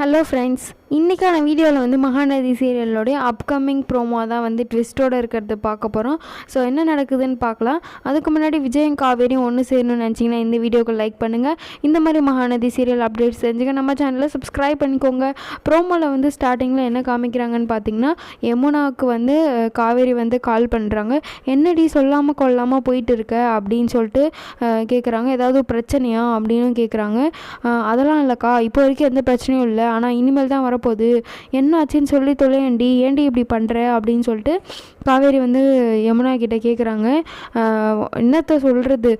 Hello friends இன்றைக்கான வீடியோவில் வந்து மகாநதி சீரியலோடைய அப்கமிங் ப்ரோமோ தான் வந்து ட்விஸ்ட்டோடு இருக்கிறது பார்க்க போகிறோம் ஸோ என்ன நடக்குதுன்னு பார்க்கலாம். அதுக்கு முன்னாடி விஜயம் காவேரியும் ஒன்று சேரணும்னு நினச்சிங்கன்னா இந்த வீடியோக்கு லைக் பண்ணுங்கள் இந்த மாதிரி மகாநதி சீரியல் அப்டேட்ஸ் தெரிஞ்சுக்க நம்ம சேனலை சப்ஸ்கிரைப் பண்ணிக்கோங்க. ப்ரோமோவில் வந்து ஸ்டார்டிங்கில் என்ன காமிக்கிறாங்கன்னு பார்த்தீங்கன்னா யமுனாவுக்கு வந்து காவேரி வந்து கால் பண்ணுறாங்க என்னடி சொல்லாமல் கொள்ளாமல் போயிட்டு இருக்க அப்படின்னு சொல்லிட்டு கேட்குறாங்க ஏதாவது பிரச்சனையா அப்படின்னு கேட்குறாங்க அதெல்லாம் இல்லைக்கா. இப்போ வரைக்கும் எந்த பிரச்சனையும் இல்லை. ஆனால் இனிமேல் தான் வரப்போகுது. என்ன ஆச்சுன்னு சொல்லி தொலையண்டி ஏண்டி இப்படி பண்ணுற அப்படின்னு சொல்லிட்டு காவேரி வந்து யமுனா கிட்டே கேட்குறாங்க என்னத்த சொல்கிறது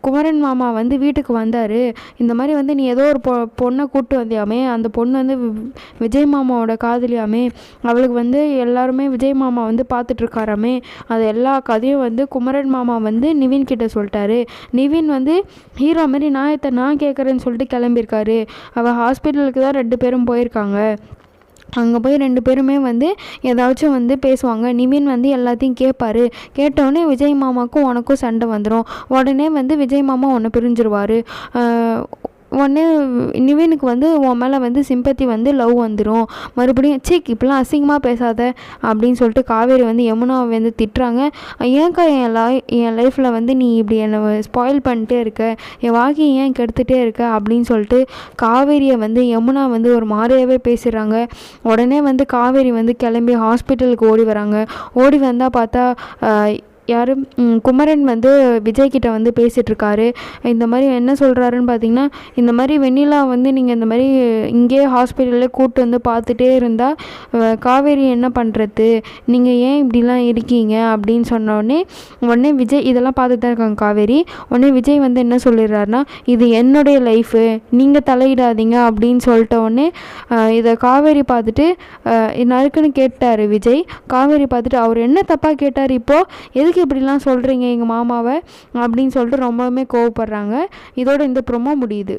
குமரன் மாமா வந்து வீட்டுக்கு வந்தார். இந்த மாதிரி வந்து நீ ஏதோ ஒரு பொ பொண்ணை கூப்பிட்டு வந்தியாமே. அந்த பொண்ணு வந்து வி- விஜய் மாமாவோட காதலியாமே. அவளுக்கு வந்து எல்லாருமே விஜய் மாமா வந்து பார்த்துட்ருக்காராமே அது எல்லா கதையும் வந்து குமரன் மாமா வந்து நிவின் கிட்ட சொல்லிட்டாரு. நிவின் வந்து ஹீரோ மாதிரி நாயத்தை நான் கேட்குறேன்னு சொல்லிட்டு கிளம்பியிருக்காரு. அவள் ஹாஸ்பிட்டலுக்கு தான் ரெண்டு பேரும் போயிருக்காங்க. அங்கே போய் ரெண்டு பேருமே வந்து ஏதாச்சும் வந்து பேசுவாங்க. நிவின் வந்து எல்லாத்தையும் கேட்பாரு கேட்டோடனே விஜய் மாமாக்கும் உனக்கும் சண்டை வந்துடும் உடனே வந்து விஜய் மாமா உன்னை பிரிஞ்சிருவார். உடனே நிவினுக்கு வந்து உன் மேலே வந்து சிம்பத்தி வந்து லவ் வந்துடும் மறுபடியும் சீக் இப்படிலாம் அசிங்கமாக பேசாத அப்படின்னு சொல்லிட்டு காவேரி வந்து யமுனாவை வந்து திட்டுறாங்க. ஏன்க்கா என் லை என் லைஃப்பில் வந்து நீ இப்படி என்னை ஸ்பாயில் பண்ணிட்டே இருக்க? என் வாழ்க்கையை ஏன் கெடுத்துட்டே இருக்க? அப்படின்னு சொல்லிட்டு காவேரியை வந்து யமுனா வந்து ஒரு மாதிரியாகவே பேசுகிறாங்க உடனே வந்து காவேரி வந்து கிளம்பி ஹாஸ்பிட்டலுக்கு ஓடி வராங்க. ஓடி வந்தால் பார்த்தா யாரும் குமரன் வந்து விஜய்கிட்ட வந்து பேசிட்டு இருக்காரு இந்த மாதிரி என்ன சொல்கிறாருன்னு பார்த்தீங்கன்னா இந்த மாதிரி வெண்ணிலா வந்து நீங்கள் இந்த மாதிரி இங்கேயே ஹாஸ்பிட்டலில் கூப்பிட்டு வந்து பார்த்துட்டே இருந்தால் காவேரி என்ன பண்ணுறது நீங்கள் ஏன் இப்படிலாம் இருக்கீங்க? அப்படின்னு சொன்னோடனே உடனே விஜய் இதெல்லாம் பார்த்துட்டு தான் இருக்காங்க காவேரி. உடனே விஜய் வந்து என்ன சொல்லிடுறாருன்னா இது என்னுடைய லைஃபு நீங்கள் தலையிடாதீங்க அப்படின்னு சொல்லிட்ட உடனே இதை காவேரி பார்த்துட்டு நறுக்குன்னு கேட்டார் விஜய். காவேரி பார்த்துட்டு அவர் என்ன தப்பாக கேட்டார் இப்போது எதுக்கு இப்படிலாம் சொல்கிறீங்க எங்கள் மாமாவை? அப்படின்னு சொல்லிட்டு ரொம்பவுமே கோவப்படுறாங்க. இதோட இந்த ப்ரொமோ முடியுது.